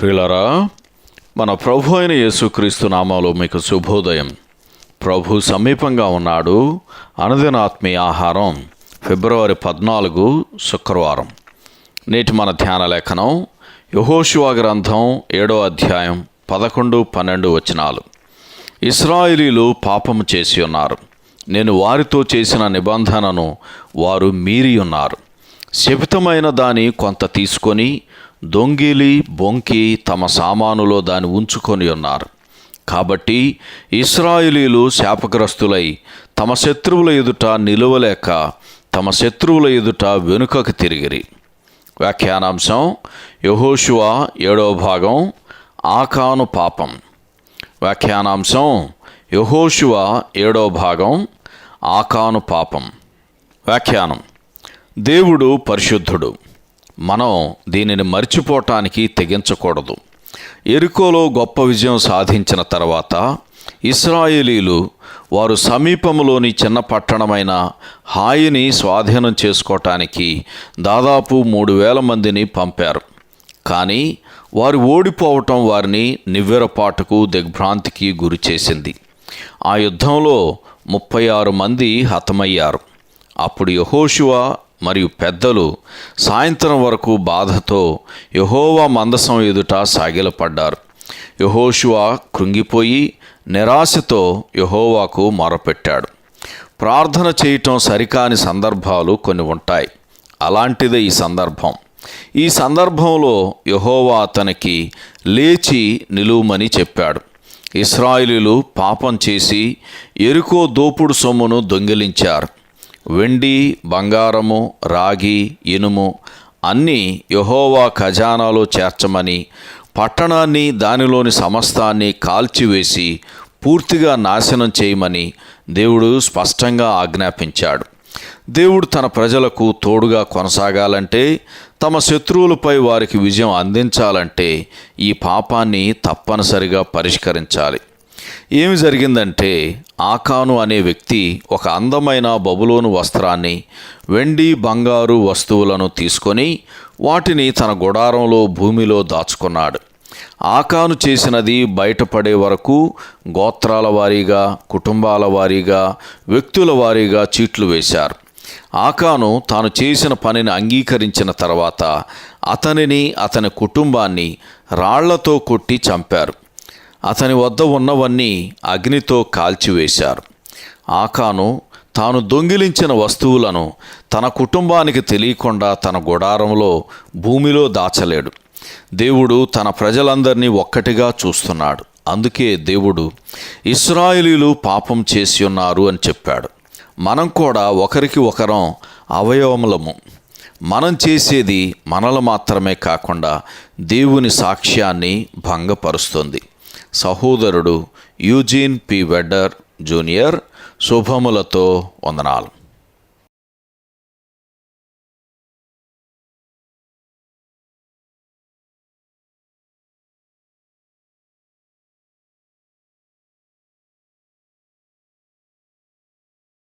ప్రియులరా మన ప్రభు అయిన యేసుక్రీస్తు నామాలో మీకు శుభోదయం. ప్రభు సమీపంగా ఉన్నాడు. అనుదిన ఆత్మీయ ఆహారం ఫిబ్రవరి పద్నాలుగు శుక్రవారం. నేటి మన ధ్యాన లేఖనం యహోశివా గ్రంథం ఏడో అధ్యాయం పదకొండు పన్నెండు వచనాలు. ఇస్రాయిలీలు పాపము చేసి ఉన్నారు. నేను వారితో చేసిన నిబంధనను వారు మీరి ఉన్నారు. శపితమైన దాని కొంత తీసుకొని దొంగిలి బొంకి తమ సామానులో దాన్ని ఉంచుకొని ఉన్నారు. కాబట్టి ఇస్రాయిలీలు శాపగ్రస్తులై తమ శత్రువుల ఎదుట నిలువలేక తమ శత్రువుల ఎదుట వెనుకకు తిరిగిరి. వ్యాఖ్యానాంశం యహోషువ ఏడవ భాగం ఆకాను పాపం. వ్యాఖ్యానాంశం యహోషువ ఏడవ భాగం ఆకాను పాపం. వ్యాఖ్యానం దేవుడు పరిశుద్ధుడు. మనం దీనిని మర్చిపోవటానికి తెగించకూడదు. ఎరుకోలో గొప్ప విజయం సాధించిన తర్వాత ఇస్రాయేలీలు వారు సమీపంలోని చిన్న పట్టణమైన హాయిని స్వాధీనం చేసుకోవటానికి దాదాపు మూడు వేల మందిని పంపారు. కానీ వారు ఓడిపోవటం వారిని నివ్వెరపాటుకు దిగ్భ్రాంతికి గురి చేసింది. ఆ యుద్ధంలో ముప్పై ఆరు మంది హతమయ్యారు. అప్పుడు యహోషువ మరియు పెద్దలు సాయంత్రం వరకు బాధతో యహోవా మందసం ఎదుట సాగిలపడ్డారు. యహోషువా కృంగిపోయి నిరాశతో యహోవాకు మొరపెట్టాడు. ప్రార్థన చేయటం సరికాని సందర్భాలు కొన్ని ఉంటాయి. అలాంటిదే ఈ సందర్భం. ఈ సందర్భంలో యహోవా అతనికి లేచి నిలువమని చెప్పాడు. ఇస్రాయిలీలు పాపం చేసి ఎరుకో దోపుడు సొమ్మును దొంగిలించారు. వెండి బంగారము రాగి ఇనుము అన్నీ యహోవా ఖజానాలో చేర్చమని పట్టణాన్ని దానిలోని సమస్తాన్ని కాల్చివేసి పూర్తిగా నాశనం చేయమని దేవుడు స్పష్టంగా ఆజ్ఞాపించాడు. దేవుడు తన ప్రజలకు తోడుగా కొనసాగాలంటే తమ శత్రువులపై వారికి విజయం అందించాలంటే ఈ పాపాన్ని తప్పనిసరిగా పరిష్కరించాలి. ఏమి జరిగిందంటే ఆకాను అనే వ్యక్తి ఒక అందమైన బబులోను వస్త్రాన్ని వెండి బంగారు వస్తువులను తీసుకొని వాటిని తన గుడారంలో భూమిలో దాచుకున్నాడు. ఆకాను చేసినది బయటపడే వరకు గోత్రాల వారీగా కుటుంబాల వారీగా వ్యక్తుల వారీగా చీట్లు వేశారు. ఆకాను తాను చేసిన పనిని అంగీకరించిన తర్వాత అతనిని అతని కుటుంబాన్ని రాళ్ళతో కొట్టి చంపారు. అతని వద్ద ఉన్నవన్నీ అగ్నితో కాల్చివేశారు. ఆకాను తాను దొంగిలించిన వస్తువులను తన కుటుంబానికి తెలియకుండా తన గుడారంలో భూమిలో దాచలేడు. దేవుడు తన ప్రజలందరినీ ఒక్కటిగా చూస్తున్నాడు. అందుకే దేవుడు ఇస్రాయిలీలు పాపం చేసి ఉన్నారు అని చెప్పాడు. మనం కూడా ఒకరికి ఒకరం అవయవములము. మనం చేసేది మనలు మాత్రమే కాకుండా దేవుని సాక్ష్యాన్ని భంగపరుస్తుంది. సహోదరుడు యూజీన్ పి వెడ్డర్ జూనియర్ శుభములతో వందనాలు.